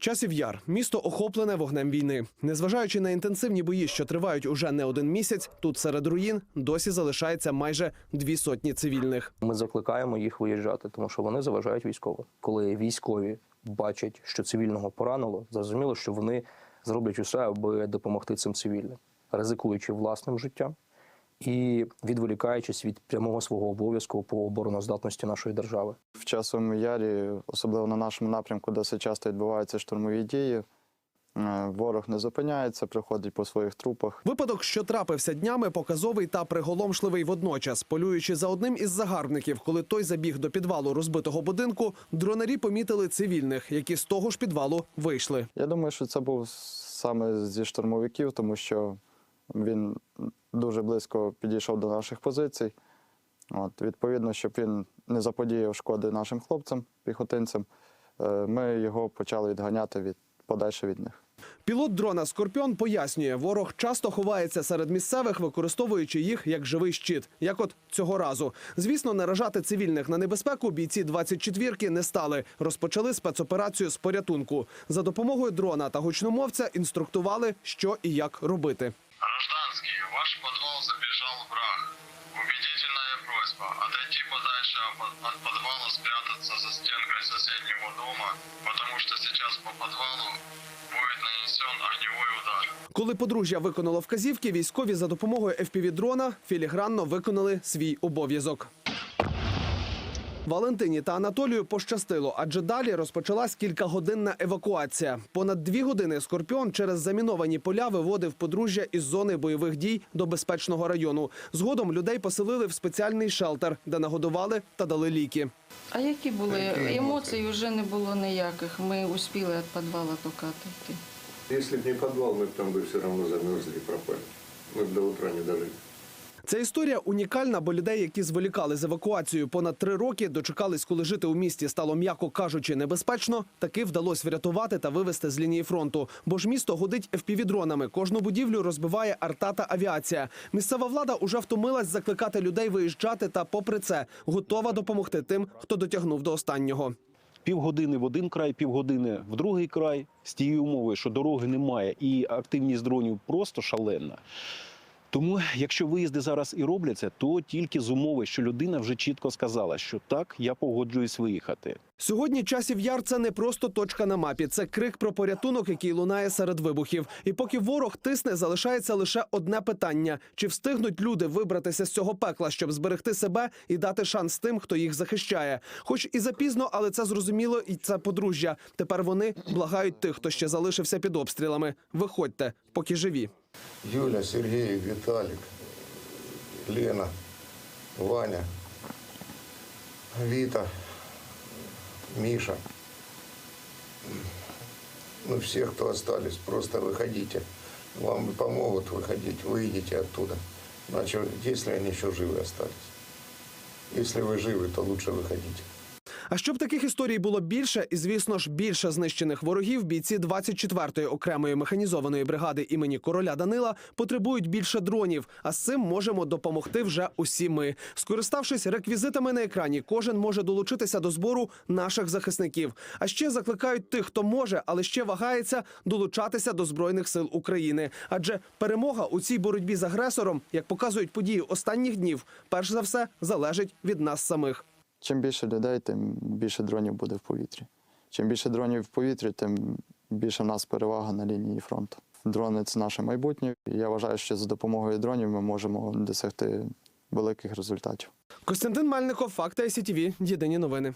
Часів яр місто охоплене вогнем війни. Незважаючи на інтенсивні бої, що тривають уже не один місяць, тут серед руїн досі залишається майже дві сотні цивільних. Ми закликаємо їх виїжджати, тому що вони заважають військовим. Коли військові бачать, що цивільного поранило, зрозуміло, що вони зроблять усе, аби допомогти цим цивільним, ризикуючи власним життям і відволікаючись від прямого свого обов'язку по обороноздатності нашої держави. В часовому ярі, особливо на нашому напрямку, досить часто відбуваються штурмові дії. Е, Ворог не зупиняється, приходить по своїх трупах. Випадок, що трапився днями, показовий та приголомшливий водночас. Полюючи за одним із загарбників, коли той забіг до підвалу розбитого будинку, дронарі помітили цивільних, які з того ж підвалу вийшли. Я думаю, що це був саме зі штурмовиків, тому що він дуже близько підійшов до наших позицій. От, відповідно, щоб він не заподіяв шкоди нашим хлопцям, піхотинцям, е, ми його почали відганяти від подальше від них. Пілот дрона Скорпіон пояснює, ворог часто ховається серед місцевих, використовуючи їх як живий щит, як от цього разу. Звісно, наражати цивільних на небезпеку бійці 24-ки не стали. Розпочали спецоперацію з порятунку. За допомогою дрона та гучномовця інструктували, що і як робити. Дома, потому что сейчас по подвалу будет нанесен огневой удар. Коли подружжя виконало вказівки, військові за допомогою FPV-дрона філігранно виконали свій обов'язок. Валентині та Анатолію пощастило, адже далі розпочалась кількагодинна евакуація. Понад дві години Скорпіон через заміновані поля виводив подружжя із зони бойових дій до безпечного району. Згодом людей поселили в спеціальний шелтер, де нагодували та дали ліки. А які були емоцій? Вже не було ніяких. Ми успіли від підвала тільки отойти. Если бы не подвал, мы бы там бы все равно замерзли и пропали. Мы бы до утра не дожили. Ця історія унікальна, бо людей, які зволікали з евакуацією понад три роки, дочекались, коли жити у місті стало, м'яко кажучи, небезпечно. Таки вдалося врятувати та вивезти з лінії фронту. Бо ж місто годить FPV-дронами. Кожну будівлю розбиває арта та авіація. Місцева влада уже втомилась закликати людей виїжджати та, попри це, готова допомогти тим, хто дотягнув до останнього. півгодини в один край, півгодини в другий край з тією умовою, що дороги немає і активність дронів просто шаленна. Тому, якщо виїзди зараз і робляться, то тільки з умови, що людина вже чітко сказала, що так, я погоджуюсь виїхати. Сьогодні часів яр це не просто точка на мапі, це крик про порятунок, який лунає серед вибухів. І поки ворог тисне, залишається лише одне питання: чи встигнуть люди вибратися з цього пекла, щоб зберегти себе і дати шанс тим, хто їх захищає. Хоч і запізно, але це зрозуміло, і це подружжя. Тепер вони благають тих, хто ще залишився під обстрілами. Виходьте, поки живі. Юля, Сергей, Виталик, Лена, Ваня, Вита, Миша. Ну, все, кто остались, просто выходите. Вам помогут выходить, выйдите оттуда. Значит, если они еще живы остались. Если вы живы, то лучше выходите. А щоб таких історій було більше, і звісно ж більше знищених ворогів, бійці 24-ї окремої механізованої бригади імені короля Данила потребують більше дронів. А з цим можемо допомогти вже усі ми. Скориставшись реквізитами на екрані, кожен може долучитися до збору наших захисників. А ще закликають тих, хто може, але ще вагається долучатися до збройних сил України. Адже перемога у цій боротьбі з агресором, як показують події останніх днів, перш за все залежить від нас самих. Чим більше людей, тим більше дронів буде в повітрі. Чим більше дронів в повітрі, тим більше в нас перевага на лінії фронту. Дрони це наше майбутнє. Я вважаю, що за допомогою дронів ми можемо досягти великих результатів. Костянтин Мельников, Факт ICTV, Єдині новини.